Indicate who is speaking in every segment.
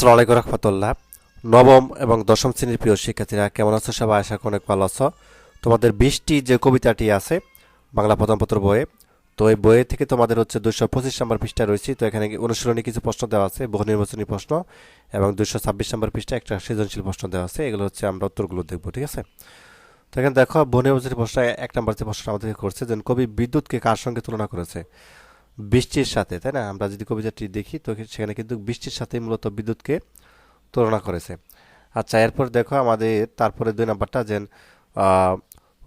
Speaker 1: আসসালামু আলাইকুম রহমতুল্লাহ। নবম এবং দশম শ্রেণির প্রিয় শিক্ষার্থীরা, কেমন আছো সবাই? আশা অনেক ভালো আছো। তোমাদের বিশটি যে কবিতাটি আছে, বাংলা প্রথম পত্র বইয়ে, তো এই বইয়ে থেকে তোমাদের হচ্ছে দুশো পঁচিশ নম্বর পৃষ্ঠা রয়েছে। তো এখানে অনুশীলনী কিছু প্রশ্ন দেওয়া আছে, বহু নির্বাচনী প্রশ্ন এবং দুশো ছাব্বিশ নম্বর পৃষ্ঠা একটা সৃজনশীল প্রশ্ন দেওয়া আছে। এগুলো হচ্ছে আমরা উত্তরগুলো দেখব, ঠিক আছে? তো এখানে দেখো, বহু নির্বাচনী প্রশ্ন এক নম্বর যে প্রশ্ন আমাদেরকে করছে যে কবি বিদ্যুৎকে কার সঙ্গে তুলনা করেছে? বৃষ্টির সাথে, তাই না? আমরা যদি কবিতাটি দেখি, তো সেখানে কিন্তু বৃষ্টির সাথে মূলত বিদ্যুৎকে তুলনা করেছে। আচ্ছা এরপর দেখো আমাদের, তারপরে দুই নাম্বারটা যে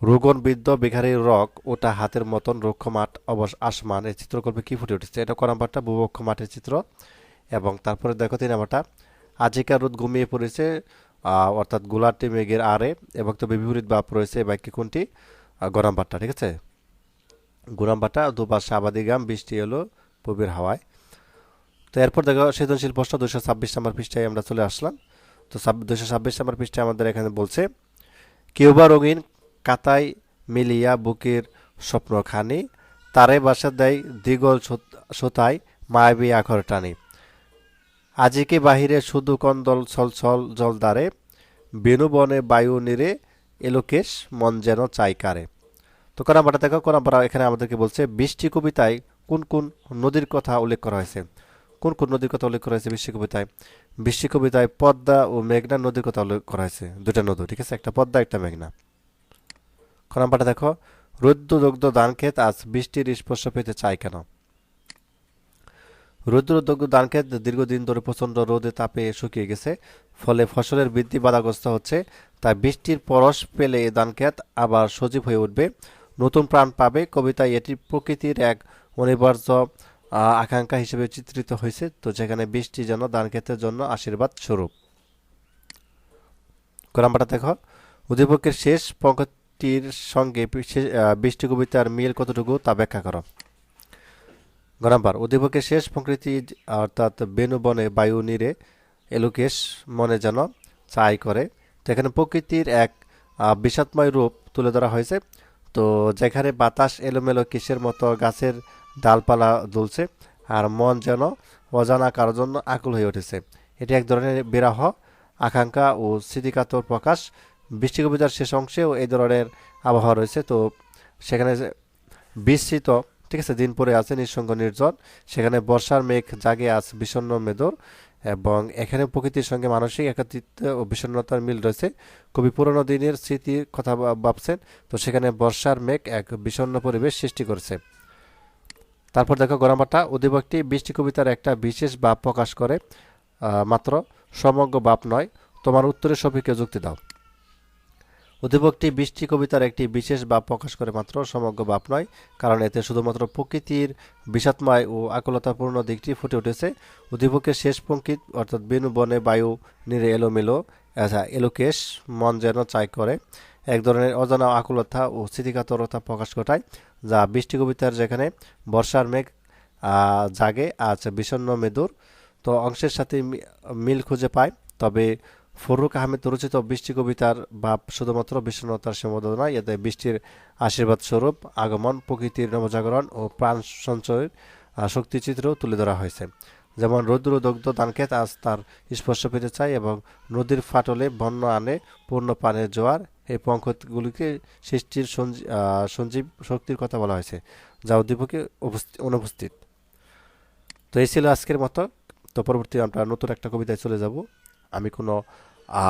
Speaker 1: রোগন বিদ্য বিঘারের রক ওটা হাতের মতন রক্ষ মাঠ অবশ, আসমান এই চিত্রকল্পে কি ফুটে উঠেছে? এটা ক নাম্বারটা? বুবক্ষ মাঠের চিত্র। এবং তারপরে দেখো তিন নাম্বারটা। আজিকার রোদ ঘুমিয়ে পড়েছে অর্থাৎ গোলাটি মেঘের আরে এবং তবে বিপরীত বাপ রয়েছে বাক্যে কোনটি? গ নাম্বারটা, ঠিক আছে? গুরামবাটা দুপাশে আবাদি গ্রাম বৃষ্টি এলো পূবের হাওয়ায়। তো এরপর দেখো, সৃজনশীল প্রশ্ন দুশো ছাব্বিশ নম্বর পৃষ্ঠায় আমরা চলে আসলাম। তো দুশো ছাব্বিশ নম্বর পৃষ্ঠায় আমাদের এখানে বলছে, কেউবা রঙিন কাতায় মিলিয়া বুকের স্বপ্নখানি, তারে বাসা দেয় দিগল সোতায় মায়াবী আখর টানি। আজিকে বাহিরে শুধু কন্দল ছল জলদারে বেনুবনে বায়ু নিরে এলোকেশ, মন যেন চাই কারে। তো কোরআনপাটা দেখো কোরআনপাড়া এখানে আমাদেরকে বলছে, বৃষ্টি কবিতায় কোন কোন নদীর কথা উল্লেখ করা হয়েছে? কোন কোন নদীর কথা উল্লেখ করা হয়েছে বৃষ্টি কবিতায়? বৃষ্টি কবিতায় পদ্মা ও মেঘনা নদীর কথা উল্লেখ করা হয়েছে। দুটা নদী, ঠিক আছে? একটা পদ্মা, একটা মেঘনা। কোরআনপাটা দেখো রৌদ্র দগ্ধ ধান ক্ষেত আজ বৃষ্টির স্পর্শ পেতে চায় কেন? রৌদ্রদগ্ধ ধান ক্ষেত দীর্ঘদিন ধরে প্রচণ্ড রোদে তাপে শুকিয়ে গেছে, ফলে ফসলের বৃদ্ধি বাধাগ্রস্ত হচ্ছে, তাই বৃষ্টির পরশ পেলে এই ধান ক্ষেত আবার সজীব হয়ে উঠবে। নতুন প্রাণ পাবে। কবিতায় এটি প্রকৃতির এক অনিবার্য আকাঙ্ক্ষা হিসেবে চিত্রিত হয়েছে। তো যেখানে বৃষ্টি যেন ধান ক্ষেতের জন্য আশীর্বাদ স্বরূপ। কোরআনপাটা দেখো। উদ্দীপকের শেষ পঙ্ক্তির সঙ্গে বৃষ্টি কবিতার মিল কতটুকু তা ব্যাখ্যা করো। গরাম্বার উদ্দীপকের শেষ প্রকৃতি অর্থাৎ বেনুবনে বায়ু নীরে এলোকেশ মনে যেন চাই করে। তো এখানে প্রকৃতির এক বিষাদময় রূপ তুলে ধরা হয়েছে। তো যেখানে বাতাস এলোমেলো কিসের মতো গাছের ডালপালা দুলছে আর মন যেন অজানা কারোর জন্য আকুল হয়ে উঠেছে। এটি এক ধরনের বিরাহ, আকাঙ্ক্ষা ও স্মৃতিকাতর প্রকাশ। বৃষ্টি কবিতার শেষ অংশেও এই ধরনের আবহাওয়া রয়েছে। তো সেখানে যে বিস্তৃত, ঠিক আছে, দিন পরে আছে, নিঃসঙ্গ নির্জন। সেখানে বর্ষার মেঘ জাগে আজ বিষণ্ণ মেদর। এবং এখানে প্রকৃতির সঙ্গে মানসিক একাত্রিত ও বিষণ্ণতার মিল রয়েছে। কবি পুরনো দিনের স্মৃতির কথা ভাবছেন। তো সেখানে বর্ষার মেঘ এক বিষণ্ণ পরিবেশ সৃষ্টি করছে। তারপর দেখো গরমাটা অধিবাকটি বৃষ্টি কবিতার একটা বিশেষ ভাব প্রকাশ করে। মাত্র সমগ্র ভাব নয়। তোমার উত্তরে সফিকে যুক্তি দাও। উদ্দীপকটি বৃষ্টি কবিতার একটি বিশেষ ভাব প্রকাশ করে মাত্র সমগ্র ভাব নয়, কারণ এতে শুধুমাত্র প্রকৃতির বিষাদময় ও আকুলতাপূর্ণ দিকটি ফুটে উঠেছে। উদ্দীপকের শেষ পঙ্কিত, অর্থাৎ বেনু বনে বায়ু নিরে এলোমেলো আচ্ছা এলোকেশ মন যেন চাই করে, এক ধরনের অজানা আকুলতা ও স্মৃতিকাতরতা প্রকাশ ঘটায়, যা বৃষ্টি কবিতার যেখানে বর্ষার মেঘ জাগে, আজ বিষণ্ণ মেদুর, তো অংশের সাথে মিল খুঁজে পায়। তবে ফরুক আহমেদ রচিত বৃষ্টি কবিতার ভাব শুধুমাত্র বিষণ্ণতার সীমাবদ্ধ নয়, এতে বৃষ্টির আশীর্বাদ স্বরূপ আগমন, প্রকৃতির নবজাগরণ ও প্রাণ সঞ্চয়ের শক্তিচিত্র তুলে ধরা হয়েছে। যেমন রৌদ্র দগ্ধ দানক্ষেত আজ তার স্পর্শ পেতে চায় এবং নদীর ফাটলে বন্য আনে পূর্ণ পানের জোয়ার। এই পঙ্কগুলিকে সৃষ্টির সঞ্জী- সঞ্জীব শক্তির কথা বলা হয়েছে, যা উদ্দীপকে অনুপস্থিত। তো এই ছিল আজকের মতো। তো পরবর্তী আমরা নতুন একটা কবিতায় চলে যাব। আমি কোনো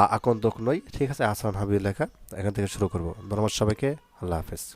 Speaker 1: আকন্দক নই। ঠিক আছে, আসান হাবিব লেখা। এখান থেকে শুরু করব। ধন্যবাদ সবাইকে। আল্লাহ হাফেজ।